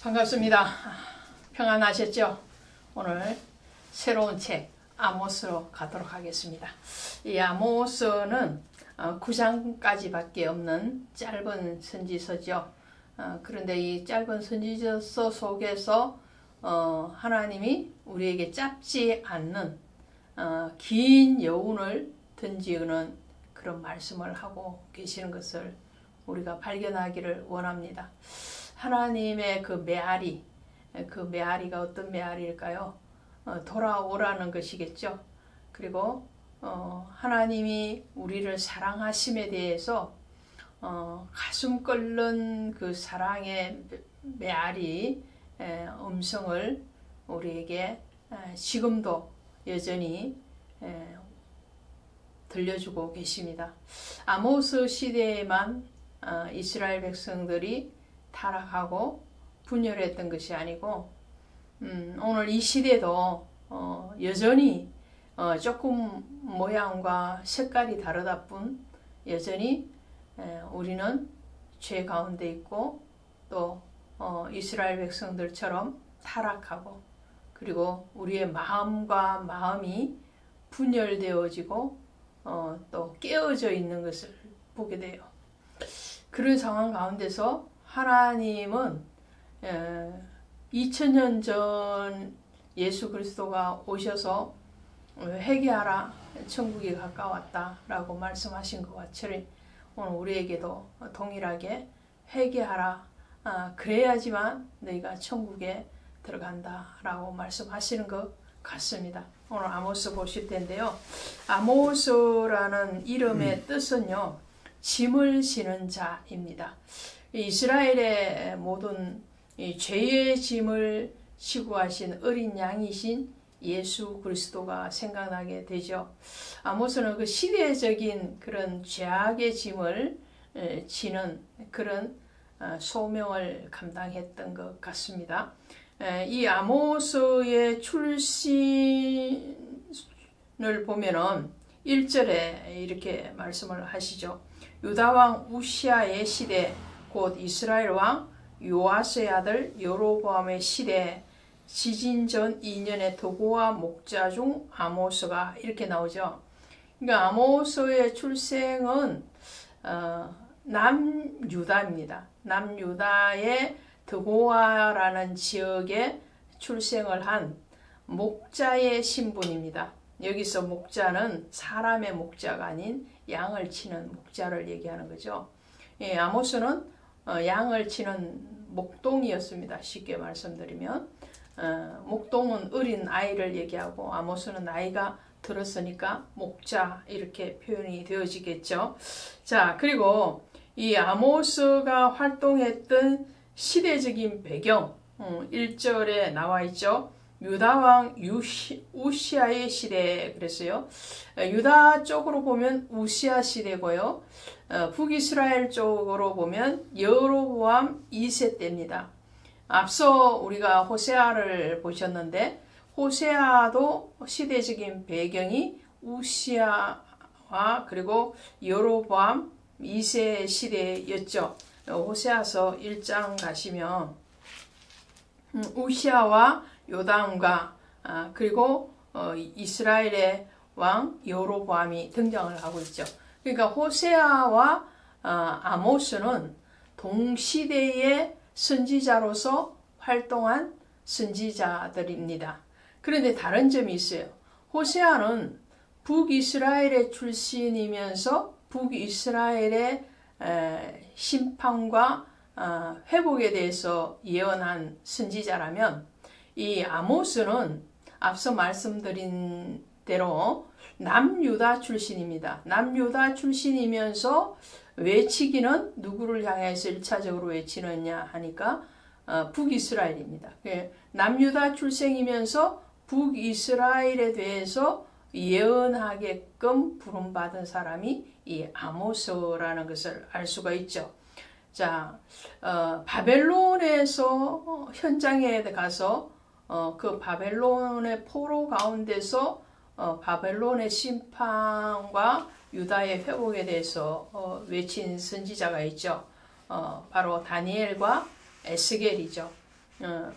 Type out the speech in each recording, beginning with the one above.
반갑습니다. 평안하셨죠? 오늘 새로운 책 아모스로 가도록 하겠습니다. 이 아모스는 9장까지밖에 없는 짧은 선지서죠. 어, 그런데 이 짧은 선지서 속에서 어, 하나님이 우리에게 짧지 않는 어, 긴 여운을 던지는 그런 말씀을 하고 계시는 것을 우리가 발견하기를 원합니다. 하나님의 그 메아리, 그 메아리가 어떤 메아리일까요? 어, 돌아오라는 것이겠죠. 그리고 어, 하나님이 우리를 사랑하심에 대해서 어, 가슴 끓는 그 사랑의 메아리 에, 음성을 우리에게 에, 지금도 여전히 에, 들려주고 계십니다. 아모스 시대에만 어, 이스라엘 백성들이 타락하고 분열했던 것이 아니고 음, 오늘 이 시대도 어, 여전히 어, 조금 모양과 색깔이 다르다 뿐 여전히 에, 우리는 죄 가운데 있고 또 어, 이스라엘 백성들처럼 타락하고 그리고 우리의 마음과 마음이 분열되어지고 어, 또 깨어져 있는 것을 보게 돼요. 그런 상황 가운데서 하나님은 2000년 전 예수 그리스도가 오셔서 회개하라 천국이 가까웠다라고 말씀하신 것 같이 오늘 우리에게도 동일하게 회개하라 아, 그래야지만 너희가 천국에 들어간다라고 말씀하시는 것 같습니다. 오늘 아모스 보실 텐데요. 아모스라는 이름의 뜻은요. 짐을 지는 자입니다. 이스라엘의 모든 죄의 짐을 지고 하신 어린 양이신 예수 그리스도가 생각나게 되죠. 아모스는 그 시대적인 그런 죄악의 짐을 지는 그런 어, 소명을 감당했던 것 같습니다. 이 아모스의 출신을 보면은 1절에 이렇게 말씀을 하시죠. 유다왕 우시아의 시대 곧 이스라엘 왕 요아스의 아들 여로보암의 시대 지진 전 2년의 도고와 목자 중 아모스가 이렇게 나오죠. 그러니까 아모스의 출생은 어, 남유다입니다. 남유다의 드고아라는 지역에 출생을 한 목자의 신분입니다. 여기서 목자는 사람의 목자가 아닌 양을 치는 목자를 얘기하는 거죠. 예, 아모스는 어, 양을 치는 목동이었습니다. 쉽게 말씀드리면 어, 목동은 어린 아이를 얘기하고 아모스는 나이가 들었으니까 목자 이렇게 표현이 되어지겠죠. 자 그리고 이 아모스가 활동했던 시대적인 배경 1절에 어, 나와 있죠. 유다왕 우시아의 시대 그랬어요. 어, 유다 쪽으로 보면 우시아 시대고요. 어, 북이스라엘 쪽으로 보면 여로보암 2세 때입니다. 앞서 우리가 호세아를 보셨는데 호세아도 시대적인 배경이 우시아와 그리고 여로보암 2세 시대였죠. 호세아서 1장 가시면 음, 우시아와 요담과 아, 그리고 어, 이스라엘의 왕 여로보암이 등장을 하고 있죠. 그러니까 호세아와 어, 아모스는 동시대의 선지자로서 활동한 선지자들입니다. 그런데 다른 점이 있어요. 호세아는 북이스라엘의 출신이면서 북이스라엘의 심판과 어, 회복에 대해서 예언한 선지자라면 이 아모스는 앞서 말씀드린 대로 남유다 출신입니다. 남유다 출신이면서 외치기는 누구를 향해서 1차적으로 외치느냐 하니까 어, 북이스라엘입니다. 예, 남유다 출생이면서 북이스라엘에 대해서 예언하게끔 부름받은 사람이 이 아모스라는 것을 알 수가 있죠. 자, 어, 바벨론에서 현장에 가서 어, 그 바벨론의 포로 가운데서 어, 바벨론의 심판과 유다의 회복에 대해서 어, 외친 선지자가 있죠. 어, 바로 다니엘과 에스겔이죠. 어,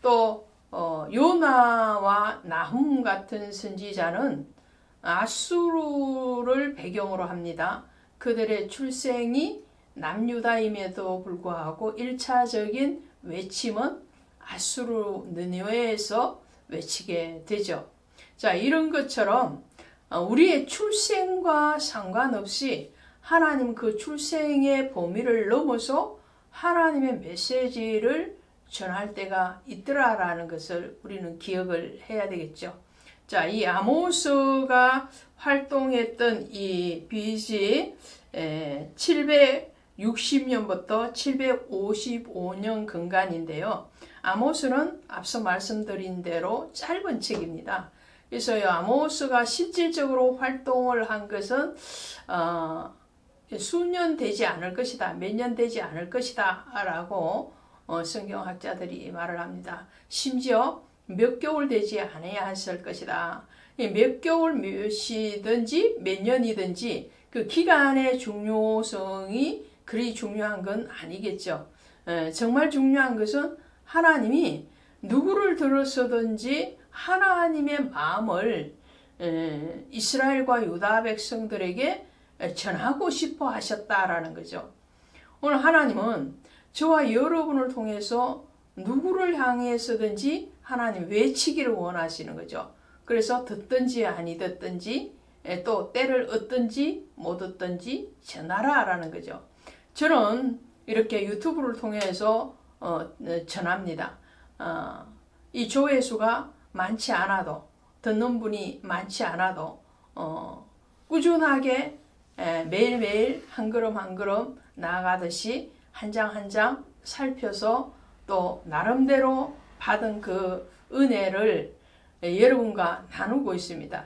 또 어, 요나와 나훔 같은 선지자는 아수르를 배경으로 합니다. 그들의 출생이 남유다임에도 불구하고 1차적인 외침은 아수르 느네웨에서 외치게 되죠. 자, 이런 것처럼 어, 우리의 출생과 상관없이 하나님 그 출생의 범위를 넘어서 하나님의 메시지를 전할 때가 있더라라는 것을 우리는 기억을 해야 되겠죠. 자, 이 아모스가 활동했던 이 BC 760년부터 755년 근간인데요. 아모스는 앞서 말씀드린 대로 짧은 책입니다. 그래서 아모스가 실질적으로 활동을 한 것은 어, 수년 되지 않을 것이다, 몇 년 되지 않을 것이다 라고 어, 성경학자들이 말을 합니다. 심지어 몇 개월 되지 않아야 했을 것이다. 몇 개월 몇이든지 몇 년이든지 그 기간의 중요성이 그리 중요한 건 아니겠죠. 에, 정말 중요한 것은 하나님이 누구를 들어서든지 하나님의 마음을 에, 이스라엘과 유다 백성들에게 전하고 싶어 하셨다라는 거죠. 오늘 하나님은 저와 여러분을 통해서 누구를 향해서든지 하나님 외치기를 원하시는 거죠. 그래서 듣든지 아니 듣든지 또 때를 얻든지 못 얻든지 전하라라는 거죠. 저는 이렇게 유튜브를 통해서 어, 전합니다. 어, 이 조회수가 많지 않아도 듣는 분이 많지 않아도 어, 꾸준하게 에, 매일매일 한 걸음 한 걸음 나아가듯이 한 장 한 장 살펴서 또 나름대로 받은 그 은혜를 여러분과 나누고 있습니다.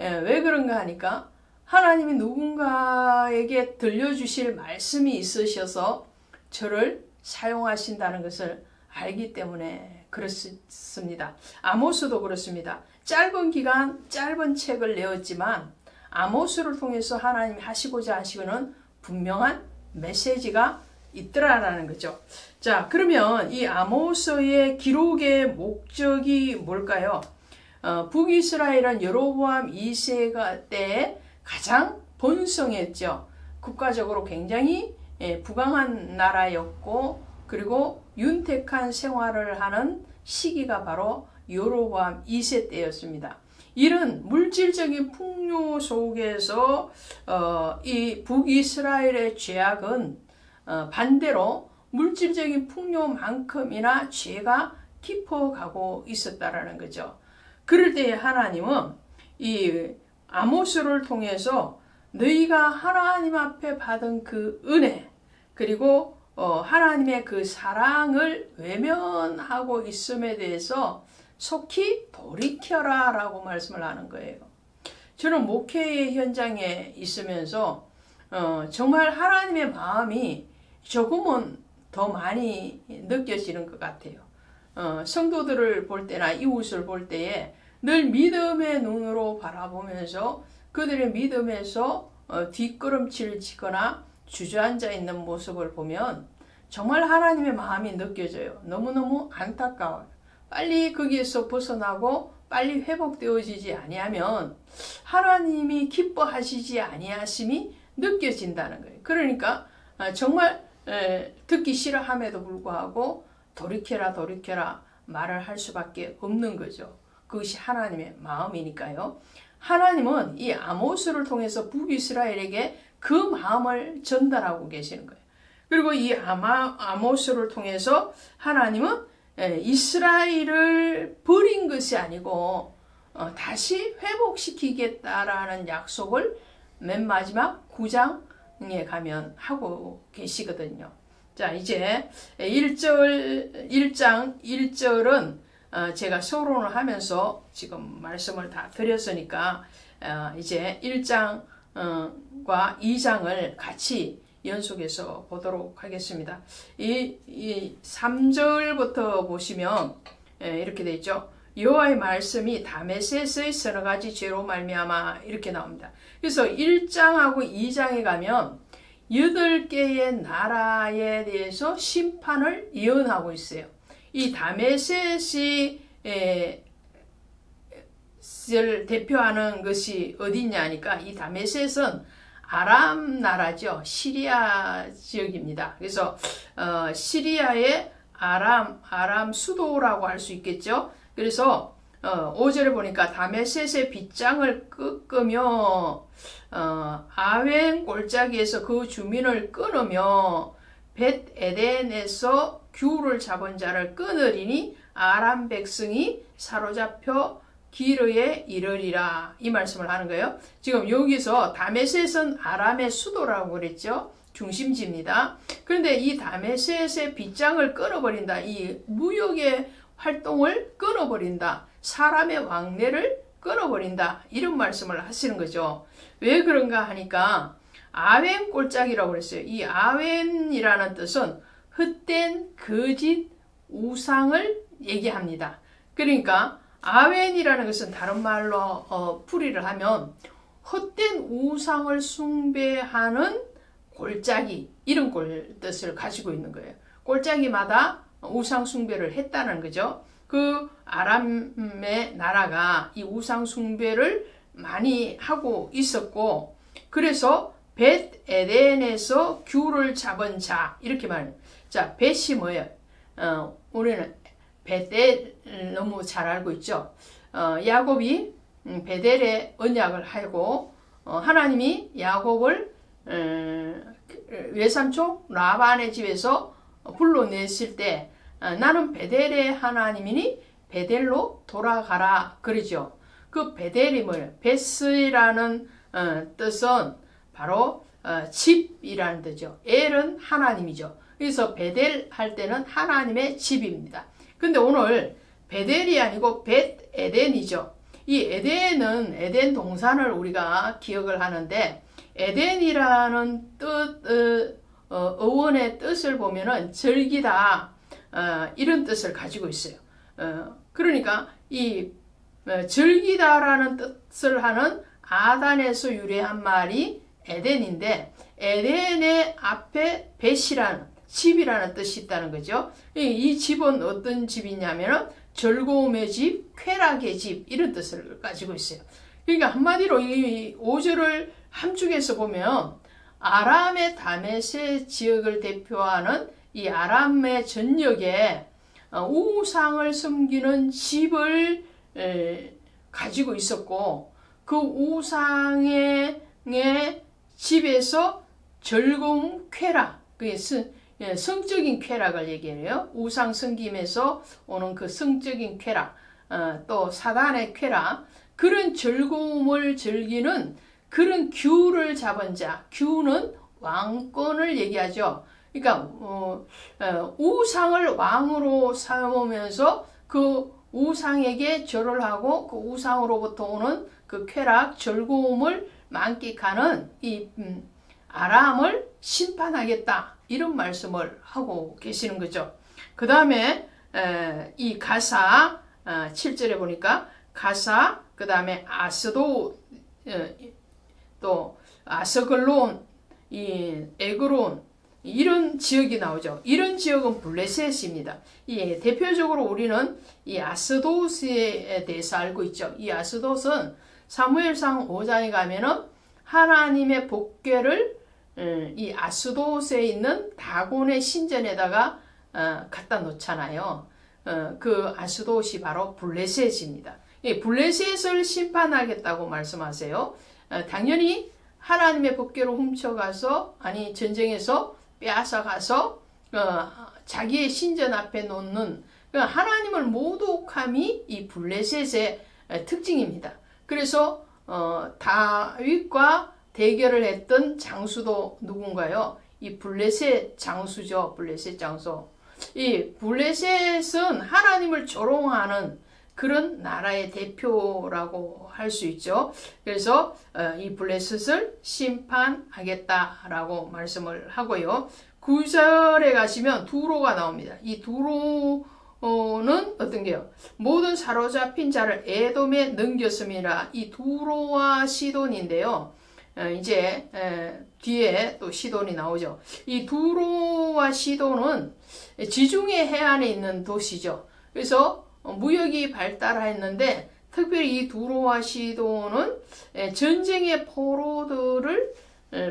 에, 왜 그런가 하니까 하나님이 누군가에게 들려주실 말씀이 있으셔서 저를 사용하신다는 것을 알기 때문에 그렇습니다. 아모스도 그렇습니다. 짧은 기간, 짧은 책을 내었지만 아모스를 통해서 하나님이 하시고자 하시고는 분명한 메시지가 있더라라는 거죠. 자, 그러면 이 아모스의 기록의 목적이 뭘까요? 어, 북이스라엘은 여로보암 2세가 때 가장 번성했죠. 국가적으로 굉장히 예, 부강한 나라였고 그리고 윤택한 생활을 하는 시기가 바로 여로보암 2세 때였습니다. 이런 물질적인 풍요 속에서 어, 이 북이스라엘의 죄악은 어, 반대로 물질적인 풍요만큼이나 죄가 깊어가고 있었다라는 거죠. 그럴 때 하나님은 이 아모스를 통해서 너희가 하나님 앞에 받은 그 은혜 그리고 어, 하나님의 그 사랑을 외면하고 있음에 대해서 속히 돌이켜라 라고 말씀을 하는 거예요. 저는 목회의 현장에 있으면서 어, 정말 하나님의 마음이 조금은 더 많이 느껴지는 것 같아요. 어, 성도들을 볼 때나 이웃을 볼 때에 늘 믿음의 눈으로 바라보면서 그들의 믿음에서 어, 뒷걸음질 치거나 주저앉아 있는 모습을 보면 정말 하나님의 마음이 느껴져요. 너무너무 안타까워요. 빨리 거기에서 벗어나고 빨리 회복되어지지 아니하면 하나님이 기뻐하시지 아니하심이 느껴진다는 거예요. 그러니까 아, 정말 듣기 싫어함에도 불구하고 돌이켜라 돌이켜라 말을 할 수밖에 없는 거죠. 그것이 하나님의 마음이니까요. 하나님은 이 아모스를 통해서 북이스라엘에게 그 마음을 전달하고 계시는 거예요. 그리고 이 아마, 아모스를 통해서 하나님은 이스라엘을 버린 것이 아니고 어, 다시 회복시키겠다라는 약속을 맨 마지막 9장에 가면 하고 계시거든요. 자, 이제 1절, 1장 1절은 어, 제가 서론을 하면서 지금 말씀을 다 드렸으니까 어, 이제 1장 과 2장을 같이 연속해서 보도록 하겠습니다. 이, 이 3절부터 보시면 예, 이렇게 되어 있죠. 여호와의 말씀이 다메섹의 서너 가지 죄로 말미암아 이렇게 나옵니다. 그래서 1장하고 2장에 가면 8개의 나라에 대해서 심판을 예언하고 있어요. 이 다메셋이 에, 을 대표하는 것이 어디냐니까 이 다메셋은 아람 나라죠. 시리아 지역입니다. 그래서 어, 시리아의 아람 아람 수도라고 할 수 있겠죠. 그래서 어, 5절에 보니까 다메셋의 빗장을 끄끄며 어, 아웬 골짜기에서 그 주민을 끊으며 벳 에덴에서 귤을 잡은 자를 끊으리니 아람 백성이 사로잡혀 기르에 이르리라 이 말씀을 하는 거예요. 지금 여기서 다메셋은 아람의 수도라고 그랬죠. 중심지입니다. 그런데 이 다메셋의 빗장을 끊어버린다. 이 무역의 활동을 끊어버린다. 사람의 왕래를 끊어버린다. 이런 말씀을 하시는 거죠. 왜 그런가 하니까 아웬 꼴짝이라고 그랬어요. 이 아웬이라는 뜻은 헛된 거짓 우상을 얘기합니다. 그러니까 아웬이라는 것은 다른 말로 어, 풀이를 하면 헛된 우상을 숭배하는 골짜기 이런 꼴 뜻을 가지고 있는 거예요. 골짜기마다 우상 숭배를 했다는 거죠. 그 아람의 나라가 이 우상 숭배를 많이 하고 있었고 그래서 벳 에덴에서 귤을 잡은 자 이렇게 말해요. 자, 벳이 뭐예요? 어, 우리는 베델 너무 잘 알고 있죠. 어, 야곱이 음, 베델의 언약을 하고 어, 하나님이 야곱을 어, 외삼촌 라반의 집에서 불러냈을 때 어, 나는 베델의 하나님이니 베델로 돌아가라 그러죠. 그 뭐예요? 베스라는 어, 뜻은 바로 어, 집이라는 뜻이죠. 엘은 하나님이죠. 그래서 베델 할 때는 하나님의 집입니다. 근데 오늘 베델이 아니고 벳 에덴이죠. 이 에덴은 에덴 동산을 우리가 기억을 하는데 에덴이라는 뜻 어, 어, 원의 뜻을 보면은 절기다 어, 이런 뜻을 가지고 있어요. 어, 그러니까 이 어, 절기다라는 뜻을 하는 아단에서 유래한 말이 에덴인데 에덴의 앞에 벳이라는 집이라는 뜻이 있다는 거죠. 이 집은 어떤 집이냐면은 즐거움의 집, 쾌락의 집 이런 뜻을 가지고 있어요. 그러니까 한마디로 이 5절을 함축해서 보면 아람의 다메세 지역을 대표하는 이 아람의 전역에 어, 우상을 섬기는 집을 가지고 있었고 그 우상의 집에서 즐거움, 쾌락, 그게 예, 성적인 쾌락을 얘기해요. 우상 섬김에서 오는 그 성적인 쾌락, 어, 또 사단의 쾌락, 그런 즐거움을 즐기는 그런 규를 잡은 자, 규는 왕권을 얘기하죠. 그러니까 어, 어, 우상을 왕으로 삼으면서 그 우상에게 절을 하고 그 우상으로부터 오는 그 쾌락, 즐거움을 만끽하는 이 음, 아람을 심판하겠다. 이런 말씀을 하고 계시는 거죠. 그 다음에 이 가사 7절에 어, 보니까 가사 그 다음에 아스도 어, 또 아스글론 이 에그론 이런 지역이 나오죠. 이런 지역은 블레셋입니다. 이 대표적으로 우리는 이 아스도스에 대해서 알고 있죠. 이 아스도스는 사무엘상 5장에 가면은 하나님의 복궤를 어, 이 아스도스에 있는 다곤의 신전에다가 어, 갖다 놓잖아요. 어, 그 아스도시 바로 블레셋입니다. 이 블레셋을 심판하겠다고 말씀하세요. 당연히 하나님의 법궤로 훔쳐가서 아니 전쟁에서 빼앗아가서 자기의 신전 앞에 놓는 그 하나님을 모독함이 이 블레셋의 특징입니다. 그래서 다윗과 대결을 했던 장수도 누군가요? 이 블레셋 장수죠. 블레셋 장수. 이 블레셋은 하나님을 조롱하는 그런 나라의 대표라고 할 수 있죠. 그래서 어, 이 블레셋을 심판하겠다라고 말씀을 하고요. 9절에 가시면 두로가 나옵니다. 이 두로는 어떤 게요? 모든 사로잡힌 자를 에돔에 넘겼음이라 이 두로와 시돈인데요. 어, 이제 뒤에 또 시돈이 나오죠. 이 두로와 시돈은 지중해 해안에 있는 도시죠. 그래서 무역이 발달했는데 특별히 이 두로와 시돈은 전쟁의 포로들을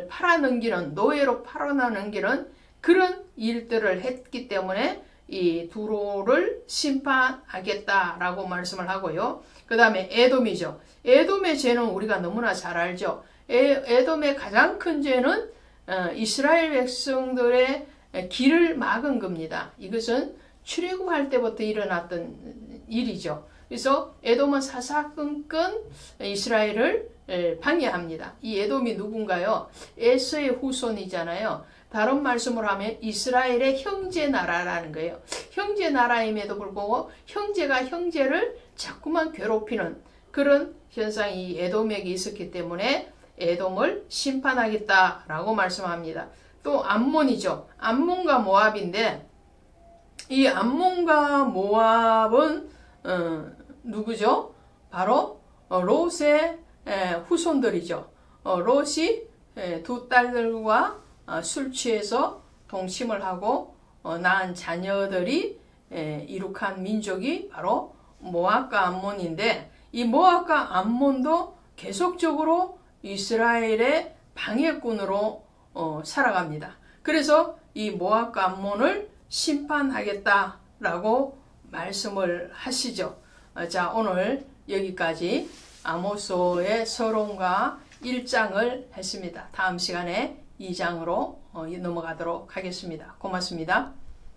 팔아넘기는 노예로 팔아넘기는 그런 일들을 했기 때문에 이 두로를 심판하겠다라고 말씀을 하고요. 그 다음에 에돔이죠. 에돔의 죄는 우리가 너무나 잘 알죠. 에, 에돔의 가장 큰 죄는 어, 이스라엘 백성들의 길을 막은 겁니다. 이것은 출애굽할 때부터 일어났던 일이죠. 그래서 에돔은 사사건건 이스라엘을 에, 방해합니다. 이 에돔이 누군가요? 에서의 후손이잖아요. 다른 말씀으로 하면 이스라엘의 형제 나라라는 거예요. 형제 나라임에도 불구하고 형제가 형제를 자꾸만 괴롭히는 그런 현상이 이 에돔에게 있었기 때문에 에돔을 심판하겠다라고 말씀합니다. 또 암몬이죠. 암몬과 모압인데 이 암몬과 모압은 어, 누구죠? 바로 어, 롯의 에, 후손들이죠. 어, 롯이 에, 두 딸들과 어, 술 취해서 동침을 하고 어, 낳은 자녀들이 에, 이룩한 민족이 바로 모압과 암몬인데 이 모압과 암몬도 계속적으로 이스라엘의 방해꾼으로 어, 살아갑니다. 그래서 이 모압과 암몬을 심판하겠다라고 말씀을 하시죠. 어, 자, 오늘 여기까지 아모스의 서론과 1장을 했습니다. 다음 시간에 2장으로 어, 넘어가도록 하겠습니다. 고맙습니다.